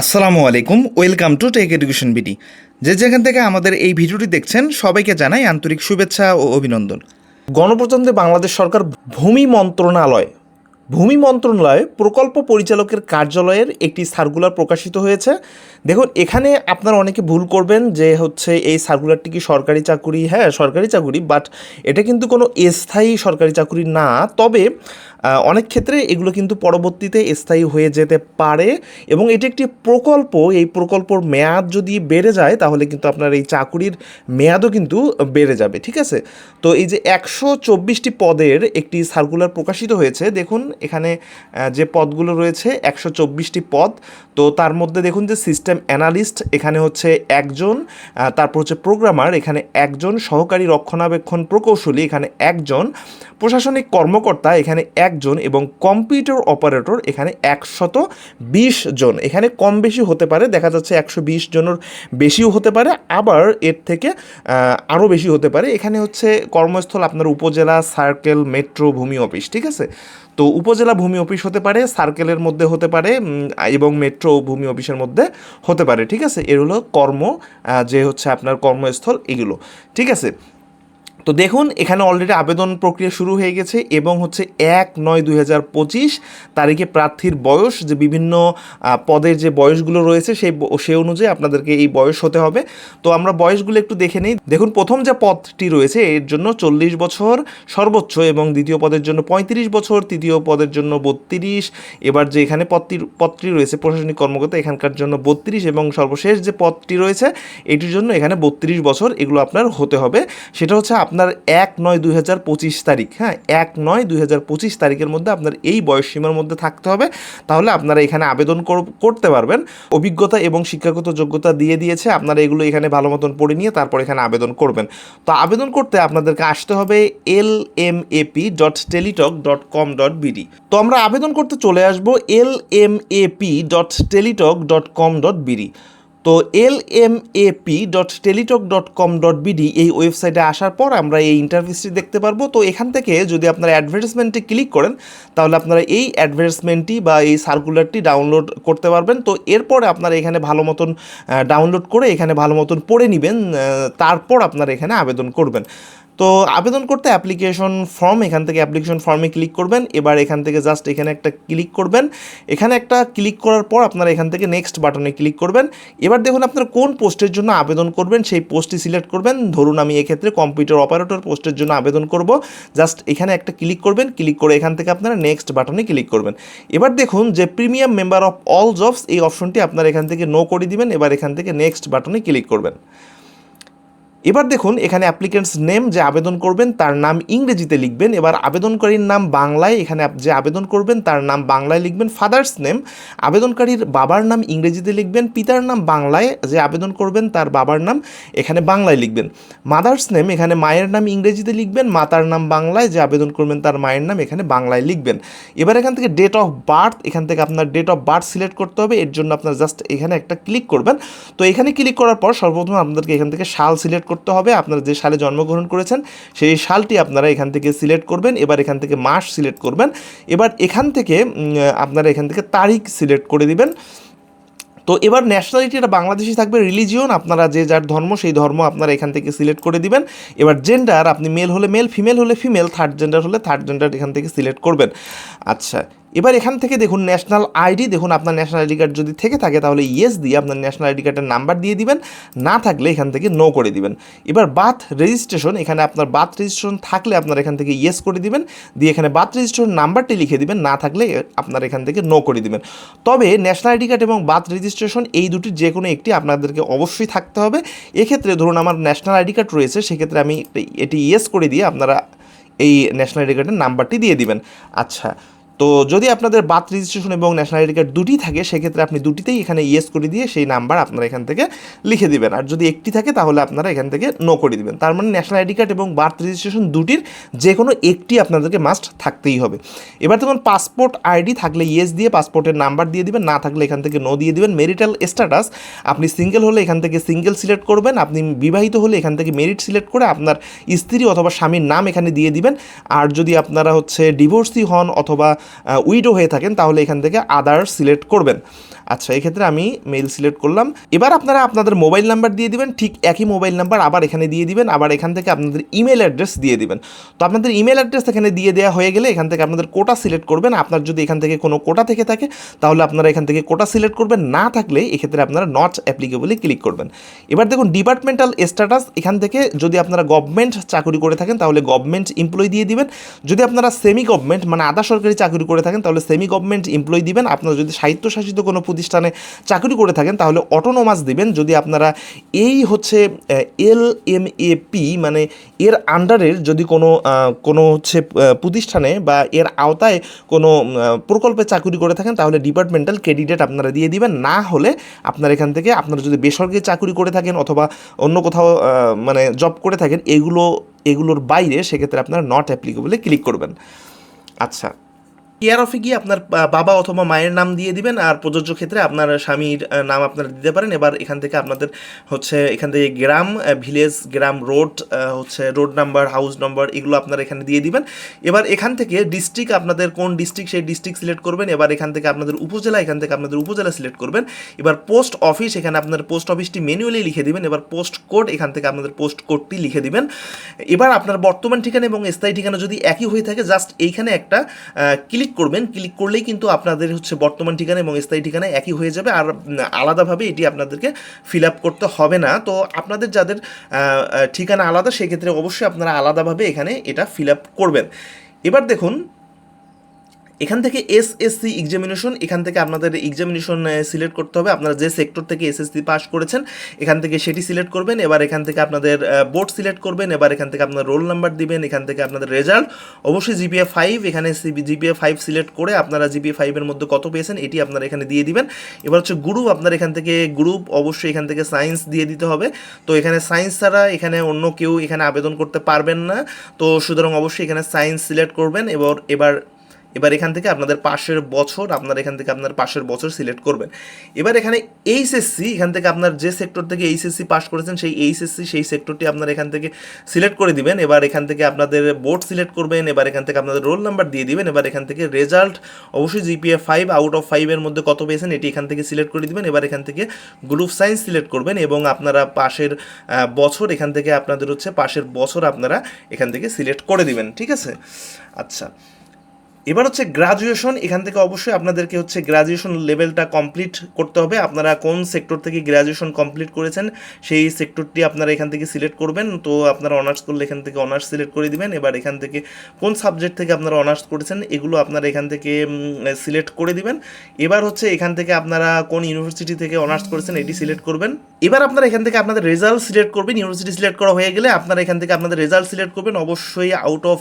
আসসালামু আলাইকুম, welcome to tech education BD. যে যেখান থেকে আমাদের এই ভিডিওটি দেখছেন, সবাইকে জানাই আন্তরিক শুভেচ্ছা ও অভিনন্দন। গণপ্রজাতন্ত্রী বাংলাদেশ সরকার ভূমি মন্ত্রণালয় ভূমি মন্ত্রণালয় প্রকল্প পরিচালকের কার্যালয়ের একটি সার্কুলার প্রকাশিত হয়েছে। দেখুন, এখানে আপনারা অনেকে ভুল করবেন যে হচ্ছে এই সার্কুলারটি কি সরকারি চাকুরি? হ্যাঁ সরকারি চাকুরি বাট এটা কিন্তু কোনো স্থায়ী সরকারি চাকুরি না। তবে অনেক ক্ষেত্রে এগুলো কিন্তু পরবর্তীতে স্থায়ী হয়ে যেতে পারে এবং এটি একটি প্রকল্প। এই প্রকল্পর মেয়াদ যদি বেড়ে যায়, তাহলে কিন্তু আপনার এই চাকুরির মেয়াদও কিন্তু বেড়ে যাবে, ঠিক আছে? তো এই যে একশো চব্বিশটি পদের একটি সার্কুলার প্রকাশিত হয়েছে, দেখুন এখানে যে পদগুলো রয়েছে, একশো চব্বিশটি পদ। তো তার মধ্যে দেখুন যে সিস্টেম অ্যানালিস্ট এখানে হচ্ছে একজন তারপর হচ্ছে প্রোগ্রামার এখানে একজন, সহকারী রক্ষণাবেক্ষণ প্রকৌশলী এখানে একজন, প্রশাসনিক কর্মকর্তা এখানে একজন এবং কম্পিউটার অপারেটর এখানে একশত বিশ জন। এখানে কম বেশি হতে পারে, দেখা যাচ্ছে একশো বিশ জনের বেশিও হতে পারে, আবার এর থেকে আরও বেশি হতে পারে। এখানে হচ্ছে কর্মস্থল আপনার উপজেলা সার্কেল মেট্রো ভূমি অফিস ঠিক আছে? তো উপজেলা ভূমি অফিস হতে পারে, সার্কেলের মধ্যে হতে পারে এবং মেট্রো ভূমি অফিসের মধ্যে হতে পারে, ঠিক আছে? এর হলো কর্ম যে হচ্ছে আপনার কর্মস্থল এগুলো, ঠিক আছে? তো দেখুন, এখানে অলরেডি আবেদন প্রক্রিয়া শুরু হয়ে গেছে এবং হচ্ছে এক নয় দুই হাজার পঁচিশ তারিখে প্রার্থীর বয়স যে বিভিন্ন পদের যে বয়সগুলো রয়েছে সেই সে অনুযায়ী আপনাদেরকে এই বয়স হতে হবে। তো আমরা বয়সগুলো একটু দেখে নিই। দেখুন, প্রথম যে পদটি রয়েছে এর জন্য চল্লিশ বছর সর্বোচ্চ এবং দ্বিতীয় পদের জন্য পঁয়ত্রিশ বছর, তৃতীয় পদের জন্য বত্রিশ, এবার যে এখানে পদটি পদটি রয়েছে প্রশাসনিক কর্মকর্তা, এখানকার জন্য বত্রিশ এবং সর্বশেষ যে পদটি রয়েছে, এটির জন্য এখানে বত্রিশ বছর এগুলো আপনার হতে হবে। সেটা হচ্ছে আপনার এক নয় দুই হাজার পঁচিশ তারিখ হ্যাঁ এক নয় দুই হাজার পঁচিশ তারিখের মধ্যে আপনার এই বয়সসীমার মধ্যে থাকতে হবে। তাহলে আপনারা এখানে আবেদন কর- করতে পারবেন। অভিজ্ঞতা এবং শিক্ষাগত যোগ্যতা দিয়ে দিয়েছে, আপনারা এগুলো এখানে ভালো মতন পড়ে নিয়ে তারপর এখানে আবেদন করবেন। তো আবেদন করতে আপনাদেরকে আসতে হবে L M AP dot Teletalk dot com dot BD তো আমরা আবেদন করতে চলে আসব L M AP dot Teletalk dot com dot BD তো L M A P dot Teletalk dot com dot BD এই ওয়েবসাইটে আসার পর আমরা এই ইন্টারভিউসটি দেখতে পারব। তো এখান থেকে যদি আপনারা অ্যাডভার্টাইজমেন্টে ক্লিক করেন, তাহলে আপনারা এই অ্যাডভার্টিসমেন্টটি বা এই সার্কুলারটি ডাউনলোড করতে পারবেন। তো এরপরে আপনারা এখানে ভালো মতন ডাউনলোড করে এখানে ভালো মতন পড়ে নেবেন তারপর আপনারা এখানে আবেদন করবেন। তো আবেদন করতে অ্যাপ্লিকেশন ফর্ম এখান থেকে অ্যাপ্লিকেশন ফর্মে ক্লিক করবেন। এবার এখান থেকে জাস্ট এখানে একটা ক্লিক করবেন। এখানে একটা ক্লিক করার পর আপনারা এখান থেকে নেক্সট বাটনে ক্লিক করবেন। এবার দেখুন আপনারা কোন পোস্টের জন্য আবেদন করবেন, সেই পোস্টটি সিলেক্ট করবেন। ধরুন আমি এক্ষেত্রে কম্পিউটার অপারেটর পোস্টের জন্য আবেদন করব। জাস্ট এখানে একটা ক্লিক করবেন। ক্লিক করে এখান থেকে আপনারা নেক্সট বাটনে ক্লিক করবেন। এবার দেখুন যে premium member of all jobs এই অপশনটি আপনারা এখান থেকে নো করে দিবেন। এবার এখান থেকে নেক্সট বাটনে ক্লিক করবেন। এবার দেখুন, এখানে অ্যাপ্লিকেন্টস নেম যে আবেদন করবেন, তার নাম ইংরেজিতে লিখবেন। এবার আবেদনকারীর নাম বাংলায়, এখানে যে আবেদন করবেন, তার নাম বাংলায় লিখবেন ফাদার্স নেম আবেদনকারীর বাবার নাম ইংরেজিতে লিখবেন, পিতার নাম বাংলায় যে আবেদন করবেন, তার বাবার নাম এখানে বাংলায় লিখবেন। মাদার্স নেম এখানে মায়ের নাম ইংরেজিতে লিখবেন, মাতার নাম বাংলায় যে আবেদন করবেন, তার মায়ের নাম এখানে বাংলায় লিখবেন। এবার এখান থেকে ডেট অফ বার্থ এখান থেকে আপনার ডেট অফ বার্থ সিলেক্ট করতে হবে। এর জন্য আপনার জাস্ট এখানে একটা ক্লিক করবেন। তো এখানে ক্লিক করার পর সর্বপ্রথম আপনাদেরকে এখান থেকে সাল সিলেক্ট করতে হবে। আপনারা যে সালে জন্মগ্রহণ করেছেন, সেই সালটি আপনারা এখান থেকে সিলেক্ট করবেন। এবার এখান থেকে মাস সিলেক্ট করবেন। এবার এখান থেকে আপনারা এখান থেকে তারিখ সিলেক্ট করে দিবেন। তো এবার ন্যাশনালিটি এটা বাংলাদেশি থাকবে রিলিজিয়ন আপনারা যে যার ধর্ম, সেই ধর্ম আপনারা এখান থেকে সিলেক্ট করে দিবেন। এবার জেন্ডার আপনি মেল হলে মেল ফিমেল হলে ফিমেল থার্ড জেন্ডার হলে থার্ড জেন্ডার এখান থেকে সিলেক্ট করবেন। আচ্ছা এবার এখান থেকে দেখুন ন্যাশনাল আইডি দেখুন আপনার ন্যাশনাল আইডি কার্ড যদি থেকে থাকে, তাহলে ইয়েস দিয়ে আপনার ন্যাশনাল আইডি কার্ডের নাম্বার দিয়ে দিবেন। না থাকলে এখান থেকে নো করে দিবেন। এবার বাথ রেজিস্ট্রেশন এখানে আপনার বাথ রেজিস্ট্রেশন থাকলে আপনার এখান থেকে ইয়েস করে দিবেন। দিয়ে এখানে বাথ রেজিস্ট্রেশন নাম্বারটি লিখে দিবেন। না থাকলে আপনার এখান থেকে নো করে দিবেন। তবে ন্যাশনাল আইডি কার্ড এবং বাথ রেজিস্ট্রেশন এই দুটির যে কোনো একটি আপনাদেরকে অবশ্যই থাকতে হবে। এক্ষেত্রে ধরুন আমার ন্যাশনাল আইডি কার্ড রয়েছে, সেক্ষেত্রে আমি এটি ইয়েস করে দিয়ে আপনারা এই ন্যাশনাল আইডি কার্ডের নাম্বারটি দিয়ে দিবেন। আচ্ছা তো যদি আপনাদের বার্থ রেজিস্ট্রেশন এবং ন্যাশনাল আইডি কার্ড দুটি থাকে, সেক্ষেত্রে আপনি দুটিতেই এখানে ইয়েস করে দিয়ে সেই নাম্বার আপনারা এখান থেকে লিখে দিবেন। আর যদি একটি থাকে, তাহলে আপনারা এখান থেকে নো করে দিবেন। তার মানে ন্যাশনাল আইডি কার্ড এবং বার্থ রেজিস্ট্রেশন দুটির যে কোনো একটি আপনাদেরকে মাস্ট থাকতেই হবে। এবার দেখুন পাসপোর্ট আইডি থাকলে ইয়েস দিয়ে পাসপোর্টের নাম্বার দিয়ে দিবেন, না থাকলে এখান থেকে নো দিয়ে দিবেন। মেরিটাল স্ট্যাটাস আপনি সিঙ্গেল হলে এখান থেকে সিঙ্গেল সিলেক্ট করবেন, আপনি বিবাহিত হলে এখান থেকে মেরিট সিলেক্ট করে আপনার স্ত্রী অথবা স্বামীর নাম এখানে দিয়ে দিবেন। আর যদি আপনারা হচ্ছে ডিভোর্সি হন অথবা উইডো হয়ে থাকেন তাহলে এখান থেকে আদার সিলেক্ট করবেন। আচ্ছা এক্ষেত্রে আমি মেল সিলেক্ট করলাম। এবার আপনারা আপনাদের মোবাইল নাম্বার দিয়ে দিবেন, ঠিক একই মোবাইল নাম্বার আবার এখানে দিয়ে দিবেন, আবার এখান থেকে আপনাদের ইমেল অ্যাড্রেস দিয়ে দিবেন। তো আপনাদের ইমেল অ্যাড্রেস এখানে দিয়ে দেওয়া হয়ে গেলে এখান থেকে আপনাদের কোটা সিলেক্ট করবেন। আপনার যদি এখান থেকে কোনো কোটা থেকে থাকে, তাহলে আপনারা এখান থেকে কোটা সিলেক্ট করবেন। না থাকলে এক্ষেত্রে আপনারা নট অ্যাপ্লিকেবলি ক্লিক করবেন। এবার দেখুন ডিপার্টমেন্টাল স্ট্যাটাস এখান থেকে যদি আপনারা গভর্নমেন্ট চাকরি করে থাকেন, তাহলে গভর্নমেন্ট এমপ্লয় দিয়ে দিবেন। যদি আপনারা সেমি গভর্নমেন্ট মানে আধা সরকারি চাকরি করে থাকেন, তাহলে সেমি গভর্নমেন্ট এমপ্লয় দিবেন। আপনারা যদি স্বায়ত্তশাসিত কোনো প্রতিষ্ঠানে চাকরি করে থাকেন, তাহলে অটোনোমাস দিবেন। যদি আপনারা এই হচ্ছে এল এম এ পি মানে এর আন্ডারের যদি কোনো কোনো হচ্ছে প্রতিষ্ঠানে বা এর আওতায় কোনো প্রকল্পে চাকরি করে থাকেন, তাহলে ডিপার্টমেন্টাল ক্যান্ডিডেট আপনারা দিয়ে দিবেন। না হলে আপনার এখান থেকে আপনারা যদি বেসরকারি চাকরি করে থাকেন অথবা অন্য কোথাও মানে জব করে থাকেন, এগুলো, এগুলোর বাইরে সেক্ষেত্রে আপনারা নট অ্যাপ্লিকেবলে ক্লিক করবেন। আচ্ছা। কেয়ার অফে গিয়ে আপনার বাবা অথবা মায়ের নাম দিয়ে দিবেন, আর প্রযোজ্য ক্ষেত্রে আপনার স্বামীর নাম আপনারা দিতে পারেন। এবার এখান থেকে আপনাদের হচ্ছে, এখান থেকে গ্রাম ভিলেজ, গ্রাম, রোড হচ্ছে রোড নাম্বার, হাউস নাম্বার, এগুলো আপনারা এখানে দিয়ে দিবেন। এবার এখান থেকে ডিস্ট্রিক্ট আপনাদের কোন ডিস্ট্রিক্ট, সেই ডিস্ট্রিক্ট সিলেক্ট করবেন। এবার এখান থেকে আপনাদের উপজেলা, এখান থেকে আপনাদের উপজেলা সিলেক্ট করবেন। এবার পোস্ট অফিস, এখানে আপনার পোস্ট অফিসটি ম্যানুয়ালি লিখে দিবেন। এবার পোস্ট কোড, এখান থেকে আপনাদের পোস্ট কোডটি লিখে দিবেন। এবার আপনার বর্তমান ঠিকানা এবং স্থায়ী ঠিকানা যদি একই হয়ে থাকে, জাস্ট এইখানে একটা ক্লিক করবেন ক্লিক করলেই কিন্তু আপনাদের হচ্ছে বর্তমান ঠিকানা এবং স্থায়ী ঠিকানা একই হয়ে যাবে আর আলাদাভাবে এটি আপনাদেরকে ফিল আপ করতে হবে না। তো আপনাদের যাদের ঠিকানা আলাদা, সেক্ষেত্রে অবশ্যই আপনারা আলাদাভাবে এখানে এটা ফিল আপ করবেন। এবার দেখুন এখান থেকে এস এসসি এক্সামিনেশন এখান থেকে আপনাদের এক্সামিনেশন সিলেক্ট করতে হবে। আপনারা যে সেক্টর থেকে এসএসসি পাস করেছেন, এখান থেকে সেটি সিলেক্ট করবেন। এবার এখান থেকে আপনাদের বোর্ড সিলেক্ট করবেন। এবার এখান থেকে আপনার রোল নাম্বার দিবেন। এখান থেকে আপনাদের রেজাল্ট অবশ্যই জিপিএ ফাইভ এখানে জিপিএ ফাইভ সিলেক্ট করে আপনারা জিপিএ ফাইভের মধ্যে কত পেয়েছেন, এটি আপনারা এখানে দিয়ে দিবেন। এবার হচ্ছে গ্রুপ আপনার এখান থেকে গ্রুপ অবশ্যই এখান থেকে সায়েন্স দিয়ে দিতে হবে। তো এখানে সায়েন্স ছাড়া এখানে অন্য কেউ এখানে আবেদন করতে পারবেন না। তো সুতরাং অবশ্যই এখানে সায়েন্স সিলেক্ট করবেন। এবার এবার এবার এখান থেকে আপনাদের পাশের বছর আপনার এখান থেকে আপনার পাশের বছর সিলেক্ট করবেন এবার এখানে এইচএসসি এখান থেকে আপনার যে সেক্টর থেকে এইচএসসি পাস করেছেন সেই এইচএসসি সেই সেক্টরটি আপনার এখান থেকে সিলেক্ট করে দিবেন এবার এখান থেকে আপনাদের বোর্ড সিলেক্ট করবেন এবার এখান থেকে আপনাদের রোল নাম্বার দিয়ে দিবেন এবার এখান থেকে রেজাল্ট অবশ্যই জিপিএ ফাইভ আউট অফ ফাইভের মধ্যে কত পেয়েছেন এটি এখান থেকে সিলেক্ট করে দিবেন এবার এখান থেকে গ্রুপ সায়েন্স সিলেক্ট করবেন এবং আপনারা পাশের বছর এখান থেকে আপনাদের হচ্ছে পাশের বছর আপনারা এখান থেকে সিলেক্ট করে দিবেন ঠিক আছে আচ্ছা এবার হচ্ছে গ্রাজুয়েশন এখান থেকে অবশ্যই আপনাদেরকে হচ্ছে গ্রাজুয়েশন লেভেলটা কমপ্লিট করতে হবে। আপনারা কোন সেক্টর থেকে গ্রাজুয়েশন কমপ্লিট করেছেন, সেই সেক্টরটি আপনারা এখান থেকে সিলেক্ট করবেন। তো আপনারা অনার্স করলে এখান থেকে অনার্স সিলেক্ট করে দিবেন। এবার এখান থেকে কোন সাবজেক্ট থেকে আপনারা অনার্স করেছেন, এগুলো আপনারা এখান থেকে সিলেক্ট করে দিবেন। এবার হচ্ছে এখান থেকে আপনারা কোন ইউনিভার্সিটি থেকে অনার্স করেছেন, এটি সিলেক্ট করবেন। এবার আপনারা এখান থেকে আপনাদের রেজাল্ট সিলেক্ট করবেন। ইউনিভার্সিটি সিলেক্ট করা হয়ে গেলে আপনারা এখান থেকে আপনাদের রেজাল্ট সিলেক্ট করবেন। অবশ্যই আউট অফ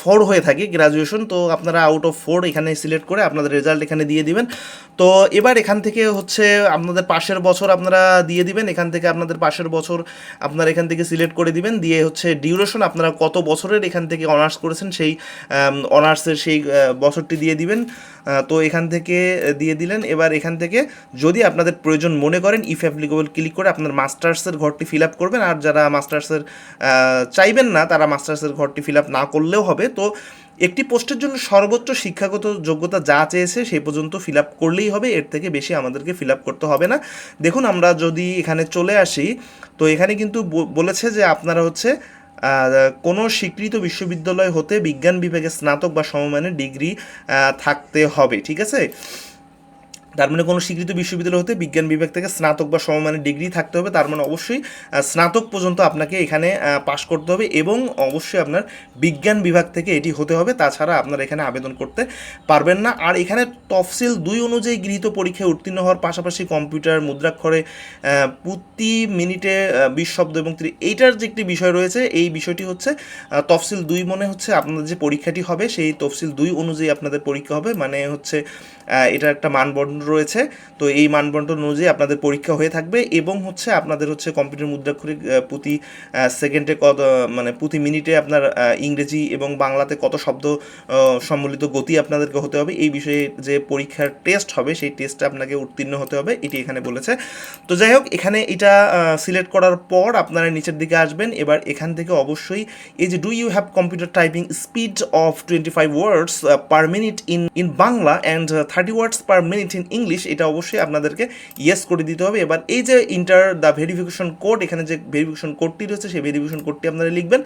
ফোর হয়ে থাকে গ্রাজুয়েশন তো আপনারা আউট অফ ফোর এখানে সিলেক্ট করে আপনাদের রেজাল্ট এখানে দিয়ে দিবেন। তো এবার এখান থেকে হচ্ছে আপনাদের পাশের বছর আপনারা দিয়ে দিবেন। এখান থেকে আপনাদের পাশের বছর আপনারা এখান থেকে সিলেক্ট করে দিবেন। দিয়ে হচ্ছে ডিউরেশন আপনারা কত বছরের এখান থেকে অনার্স করেছেন সেই অনার্সের সেই বছরটি দিয়ে দিবেন। তো এখান থেকে দিয়ে দিলেন। এবার এখান থেকে যদি আপনাদের প্রয়োজন মনে করেন ইফ অ্যাপ্লিকেবল ক্লিক করে আপনার মাস্টার্সের ঘরটি ফিল আপ করবেন। আর যারা মাস্টার্সের চাইবেন না, তারা মাস্টার্সের ঘরটি ফিল আপ না করলেও হবে। তো একটি পোস্টের জন্য সর্বোচ্চ শিক্ষাগত যোগ্যতা যা চেয়েছে সেই পর্যন্ত ফিল আপ করলেই হবে, এর থেকে বেশি আমাদেরকে ফিল আপ করতে হবে না। দেখুন, আমরা যদি এখানে চলে আসি, তো এখানে কিন্তু বলেছে যে আপনারা হচ্ছে কোনো স্বীকৃত বিশ্ববিদ্যালয় হতে বিজ্ঞান বিভাগে স্নাতক বা সমমানের ডিগ্রি থাকতে হবে, ঠিক আছে? তার মানে কোনো স্বীকৃত বিশ্ববিদ্যালয় হতে বিজ্ঞান বিভাগ থেকে স্নাতক বা সমমানের ডিগ্রি থাকতে হবে, তার মানে অবশ্যই স্নাতক পর্যন্ত আপনাকে এখানে পাশ করতে হবে এবং অবশ্যই আপনার বিজ্ঞান বিভাগ থেকে এটি হতে হবে। তাছাড়া আপনার এখানে আবেদন করতে পারবেন না। আর এখানে তফসিল দুই অনুযায়ী গৃহীত পরীক্ষায় উত্তীর্ণ হওয়ার পাশাপাশি কম্পিউটার, মুদ্রাক্ষরে প্রতি মিনিটে বিশ শব্দ এবং এইটার যে একটি বিষয় রয়েছে, এই বিষয়টি হচ্ছে তফসিল দুই মনে হচ্ছে আপনাদের যে পরীক্ষাটি হবে, সেই তফসিল দুই অনুযায়ী আপনাদের পরীক্ষা হবে। মানে হচ্ছে এটার একটা মানবন্ধন রয়েছে। তো এই মানবন্ধন অনুযায়ী আপনাদের পরীক্ষা হয়ে থাকবে এবং হচ্ছে আপনাদের হচ্ছে কম্পিউটার মুদ্রাক্ষরে আহ, প্রতি সেকেন্ডে কত মানে প্রতি মিনিটে আপনার ইংরেজি এবং বাংলাতে কত শব্দ সম্মিলিত গতি আপনাদেরকে হতে হবে। এই বিষয়ে যে পরীক্ষার টেস্ট হবে সেই টেস্টে আপনাকে উত্তীর্ণ হতে হবে। এটি এখানে বলেছে। তো যাই হোক এখানে এটা সিলেক্ট করার পর আপনারা নিচের দিকে আসবেন। এবার এখান থেকে অবশ্যই এই যে do you have computer typing speed of twenty five words per minute in in Bangla and thirty words per minute in English এটা অবশ্যই আপনাদেরকে ইয়েস করে দিতে হবে। এবার এই যে ইন্টার দ্য ভেরিফিকেশন কোড এখানে যে ভেরিফিকেশন কোডটি রয়েছে, সেই ভেরিফিকেশন কোডটি আপনারা লিখবেন।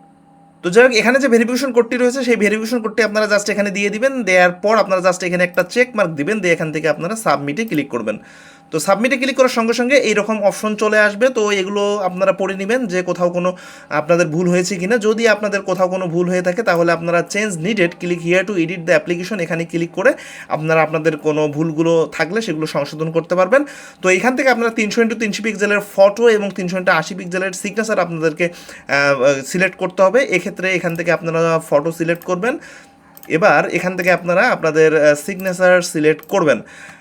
তো যাই হোক, এখানে যে ভেরিফিকেশন কোডটি রয়েছে, সেই ভেরিফিকেশন কোডটি আপনারা জাস্ট এখানে দিয়ে দিবেন। দেওয়ার পর আপনারা জাস্ট এখানে একটা চেক মার্ক দিবেন, দিয়ে এখান থেকে আপনারা সাবমিটে ক্লিক করবেন। তো সাবমিটে ক্লিক করার সঙ্গে সঙ্গে এইরকম অপশন চলে আসবে। তো এগুলো আপনারা পড়ে নেবেন যে কোথাও কোনো আপনাদের ভুল হয়েছে কি না যদি আপনাদের কোথাও কোনো ভুল হয়ে থাকে, তাহলে আপনারা change needed click here to edit the application এখানে ক্লিক করে আপনারা আপনাদের কোনো ভুলগুলো থাকলে সেগুলো সংশোধন করতে পারবেন। তো এখান থেকে আপনারা তিনশো ইন্টু তিনশো পিক্সেলের ফটো এবং তিনশো ইন্টু আশি পিক্সেলের সিগনেচার আপনাদেরকে সিলেক্ট করতে হবে। এক্ষেত্রে এখান থেকে আপনারা ফটো সিলেক্ট করবেন। এবার এখান থেকে আপনারা আপনাদের সিগনেচার সিলেক্ট করবেন।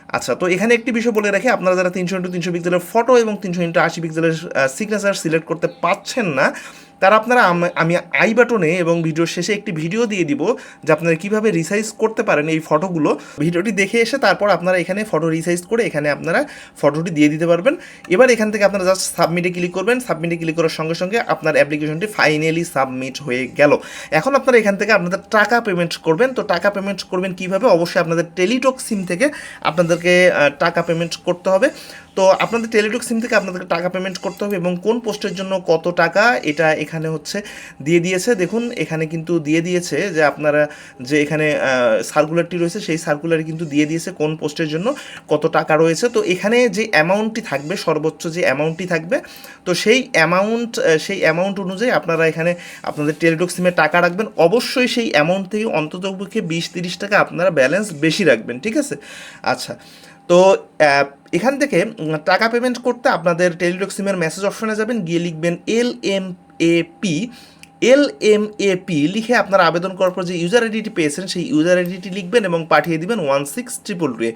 আচ্ছা তো এখানে একটি বিষয় বলে রাখি, আপনারা যারা তিনশো ইন্টু তিনশো পিক্সেলের ফটো এবং তিনশো ইন্টু আশি পিক্সেলের সিগনেচার সিলেক্ট করতে পারছেন না তারা আপনারা আমি আই বাটনে এবং ভিডিওর শেষে একটি ভিডিও দিয়ে দিব যে আপনারা কীভাবে রিসাইজ করতে পারেন এই ফটোগুলো। ভিডিওটি দেখে এসে তারপর আপনারা এখানে ফটো রিসাইজ করে এখানে আপনারা ফটোটি দিয়ে দিতে পারবেন। এবার এখান থেকে আপনারা জাস্ট সাবমিটে ক্লিক করবেন। সাবমিটে ক্লিক করার সঙ্গে সঙ্গে আপনার অ্যাপ্লিকেশনটি ফাইনালি সাবমিট হয়ে গেল। এখন আপনারা এখান থেকে আপনাদের টাকা পেমেন্ট করবেন। তো টাকা পেমেন্ট করবেন কীভাবে? অবশ্যই আপনাদের টেলিটক সিম থেকে আপনাদেরকে টাকা পেমেন্ট করতে হবে। তো আপনাদের টেলিটক সিম থেকে আপনাদেরকে টাকা পেমেন্ট করতে হবে এবং কোন পোস্টের জন্য কত টাকা এটা এখানে হচ্ছে দিয়ে দিয়েছে। দেখুন, এখানে কিন্তু দিয়ে দিয়েছে যে আপনারা যে এখানে সার্কুলারটি রয়েছে সেই সার্কুলারে কিন্তু দিয়ে দিয়েছে কোন পোস্টের জন্য কত টাকা রয়েছে। তো এখানে যে অ্যামাউন্টটি থাকবে, সর্বোচ্চ যে অ্যামাউন্টটি থাকবে, তো সেই অ্যামাউন্ট সেই অ্যামাউন্ট অনুযায়ী আপনারা এখানে আপনাদের টেলিটক সিমে টাকা রাখবেন। অবশ্যই সেই অ্যামাউন্ট থেকে অন্ততপক্ষে বিশ তিরিশ টাকা আপনারা ব্যালেন্স বেশি রাখবেন, ঠিক আছে? আচ্ছা তো এখান থেকে টাকা পেমেন্ট করতে আপনাদের টেলিটক সিমের মেসেজ অপশনে যাবেন, গিয়ে লিখবেন L M A P L M A P লিখে আপনারা আবেদন করার পর যে ইউজার আইডিটি পেয়েছেন, সেই ইউজার আইডিটি লিখবেন এবং পাঠিয়ে দিবেন ওয়ান সিক্স ট্রিপল টুয়ে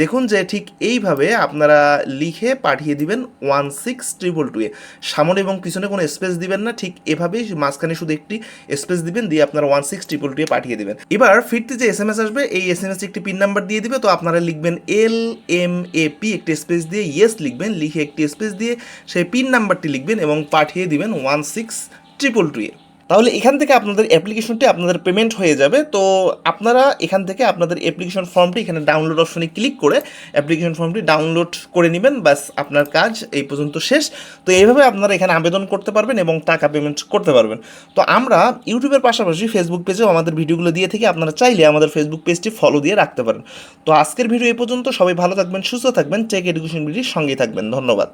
দেখুন যে ঠিক এইভাবে আপনারা লিখে পাঠিয়ে দিবেন ওয়ান সিক্স ট্রিপল টুয়ে সামনে এবং পিছনে কোনো স্পেস দিবেন না, ঠিক এভাবেই মাঝখানে শুধু একটি স্পেস দিবেন, দিয়ে আপনারা ওয়ান সিক্স ট্রিপল টুয়ে পাঠিয়ে দিবেন। এবার ফিরতে যে এস এম এস আসবে, এই এস এম এস একটি পিন নাম্বার দিয়ে দিবে, তো আপনারা লিখবেন এল এম এ পি একটি স্পেস দিয়ে ইয়েস লিখবেন, লিখে একটি স্পেস দিয়ে সেই পিন নাম্বারটি লিখবেন এবং পাঠিয়ে দিবেন ওয়ান সিক্স ট্রিপল টুয়ে তাহলে এখান থেকে আপনাদের অ্যাপ্লিকেশনটি আপনাদের পেমেন্ট হয়ে যাবে। তো আপনারা এখান থেকে আপনাদের অ্যাপ্লিকেশন ফর্মটি এখানে ডাউনলোড অপশনে ক্লিক করে অ্যাপ্লিকেশন ফর্মটি ডাউনলোড করে নেবেন। ব্যাস, আপনার কাজ এই পর্যন্ত শেষ। তো এইভাবে আপনারা এখানে আবেদন করতে পারবেন এবং টাকা পেমেন্ট করতে পারবেন। তো আমরা ইউটিউবের পাশাপাশি ফেসবুক পেজেও আমাদের ভিডিওগুলো দিয়ে থেকে। আপনারা চাইলে আমাদের ফেসবুক পেজটি ফলো দিয়ে রাখতে পারেন। তো আজকের ভিডিও এই পর্যন্ত। সবাই ভালো থাকবেন, সুস্থ থাকবেন। টেক এডুকেশন ভিডিওর সঙ্গেই থাকবেন। ধন্যবাদ।